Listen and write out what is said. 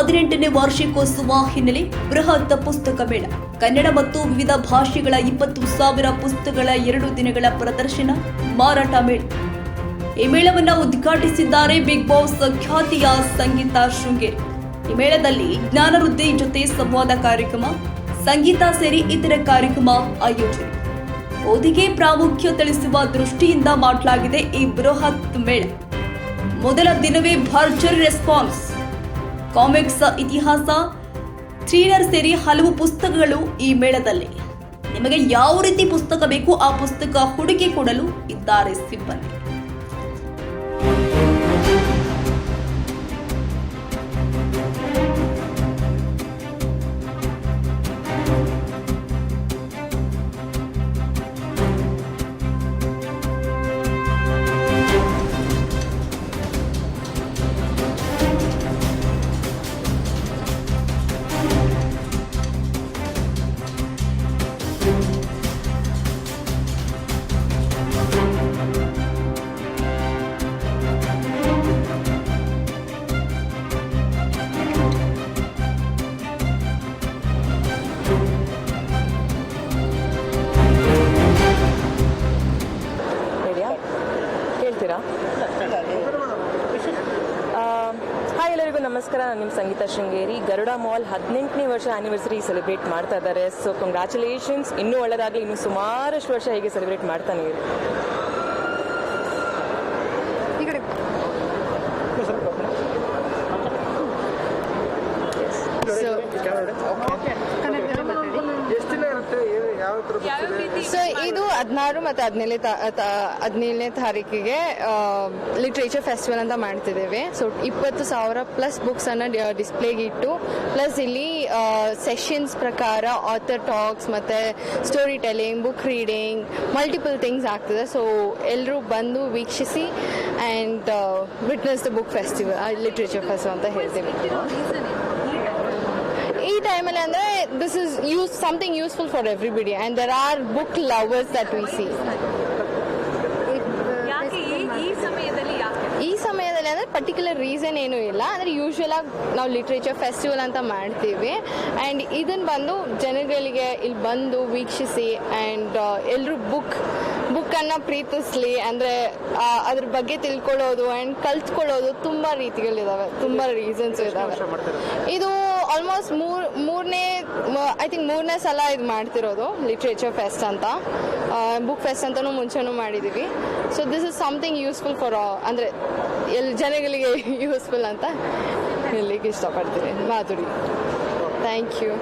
ವಾರ್ಷಿಕೋತ್ಸವ ಹಿನ್ನೆಲೆ ಬೃಹತ್ ಪುಸ್ತಕ ಮೇಳ. ಕನ್ನಡ ಮತ್ತು ವಿವಿಧ ಭಾಷೆಗಳ ಇಪ್ಪತ್ತು ಸಾವಿರ ಪುಸ್ತಕಗಳ ಎರಡು ದಿನಗಳ ಪ್ರದರ್ಶನ, ಮಾರಾಟ ಮೇಳ. ಈ ಮೇಳವನ್ನು ಉದ್ಘಾಟಿಸಿದ್ದಾರೆ ಬಿಗ್ ಬಾಸ್ ಖ್ಯಾತಿಯ ಸಂಗೀತ ಶೃಂಗೇರಿ. ಈ ಮೇಳದಲ್ಲಿ ಜ್ಞಾನವೃದ್ಧಿ ಜೊತೆ ಸಂವಾದ ಕಾರ್ಯಕ್ರಮ, ಸಂಗೀತ ಸೇರಿ ಇತರ ಕಾರ್ಯಕ್ರಮ ಆಯೋಜನೆ. ಓದಿಗೆ ಪ್ರಾಮುಖ್ಯ ತಿಳಿಸುವ ದೃಷ್ಟಿಯಿಂದ ಮಾಡಲಾಗಿದೆ ಈ ಬೃಹತ್ ಮೇಳ. ಮೊದಲ ದಿನವೇ ಭರ್ಜರಿ ರೆಸ್ಪಾನ್ಸ್ ಕಾಮಿಕ್ಸ್ ಇತಿಹಾಸ, ಥ್ರಿಲ್ಲರ್ ಸೇರಿ ಹಲವು ಪುಸ್ತಕಗಳು ಈ ಮೇಳದಲ್ಲಿ. ನಿಮಗೆ ಯಾವ ರೀತಿ ಪುಸ್ತಕ ಬೇಕು ಆ ಪುಸ್ತಕ ಹುಡುಕಿ ಕೊಡಲು ಇದ್ದಾರೆ ಸಿಬ್ಬಂದಿ. Thank you ಎಲ್ಲರಿಗೂ ನಮಸ್ಕಾರ. ನಾನು ನಿಮ್ಮ ಸಂಗೀತ ಶೃಂಗೇರಿ. ಗರುಡ ಮಾಲ್ ಹದಿನೆಂಟನೇ ವರ್ಷ ಆನಿವರ್ಸರಿ ಸೆಲೆಬ್ರೇಟ್ ಮಾಡ್ತಾ ಇದ್ದಾರೆ. ಸೊ ಕಂಗ್ರ್ಯಾಚುಲೇಷನ್ಸ್ ಇನ್ನೂ ಒಳ್ಳೆದಾಗಲಿ ಇನ್ನು ಸುಮಾರಷ್ಟು ವರ್ಷ ಹೀಗೆ ಸೆಲೆಬ್ರೇಟ್ ಮಾಡ್ತಾನೆ ಇರಿ ಎಷ್ಟು ದಿನ ಇರುತ್ತೆ ಏನು- ಯಾವ ತರ books ಇದೆ? ಸೊ ಇದು ಹದಿನಾರು ಮತ್ತು ಹದಿನೇಳನೇ ಹದಿನೇಳನೇ ತಾರೀಕಿಗೆ ಲಿಟ್ರೇಚರ್ ಫೆಸ್ಟಿವಲ್ ಅಂತ ಮಾಡ್ತಿದ್ದೇವೆ. ಸೊ ಇಪ್ಪತ್ತು ಸಾವಿರ ಪ್ಲಸ್ ಬುಕ್ಸ್ ಅನ್ನ ಡಿಸ್ಪ್ಲೇಗೆ ಇಟ್ಟು ಪ್ಲಸ್ ಇಲ್ಲಿ ಸೆಷನ್ಸ್ ಪ್ರಕಾರ ಆಥರ್ ಟಾಕ್ಸ್ ಮತ್ತೆ story telling book reading multiple things ಆಗ್ತದೆ. ಸೊ ಎಲ್ಲರೂ ಬಂದು ವೀಕ್ಷಿಸಿ and witness the book festival literature festival ಅಂತ ಹೇಳ್ತೀವಿ. ಟೈಮಲ್ಲಿ ಅಂದರೆ this is use something useful for everybody and there are book lovers that we see ಈ ಸಮಯದಲ್ಲಿ ಅಂದ್ರೆ ಪರ್ಟಿಕ್ಯುಲರ್ ರೀಸನ್ ಏನೂ ಇಲ್ಲ. ಅಂದ್ರೆ ಯೂಶುವಲ್ ಆಗಿ ನಾವು ಲಿಟ್ರೇಚರ್ ಫೆಸ್ಟಿವಲ್ ಅಂತ ಮಾಡ್ತೀವಿ. ಆ್ಯಂಡ್ ಇದನ್ನು ಬಂದು ಜನಗಳಿಗೆ ಇಲ್ಲಿ ಬಂದು ವೀಕ್ಷಿಸಿ ಆ್ಯಂಡ್ ಎಲ್ಲರೂ ಬುಕ್ ಬುಕ್ಕನ್ನು ಪ್ರೀತಿಸ್ಲಿ. ಅಂದರೆ ಅದ್ರ ಬಗ್ಗೆ ತಿಳ್ಕೊಳ್ಳೋದು ಆ್ಯಂಡ್ ಕಲ್ತ್ಕೊಳ್ಳೋದು ತುಂಬ ರೀತಿಗಳಿದಾವೆ ತುಂಬ ರೀಸನ್ಸ್ ಇದಾವೆ. ಇದು ಆಲ್ಮೋಸ್ಟ್ ಮೂರ್, ಮೂರನೇ ಐ ಥಿಂಕ್ ಮೂರನೇ ಸಲ ಇದು ಮಾಡ್ತಿರೋದು ಲಿಟ್ರೇಚರ್ ಫೆಸ್ಟ್ ಅಂತ. ಬುಕ್ ಫೆಸ್ಟ್ ಅಂತಲೂ ಮುಂಚೆನೂ ಮಾಡಿದ್ದೀವಿ so this is something useful for ಅಂದರೆ ಎಲ್ಲಿ ಜನಗಳಿಗೆ ಯೂಸ್ಫುಲ್ ಅಂತ. ಹೇಳಲಿಕ್ಕೆ ಇಷ್ಟಪಡ್ತೀನಿ. ಮಾಧುರಿ. Thank you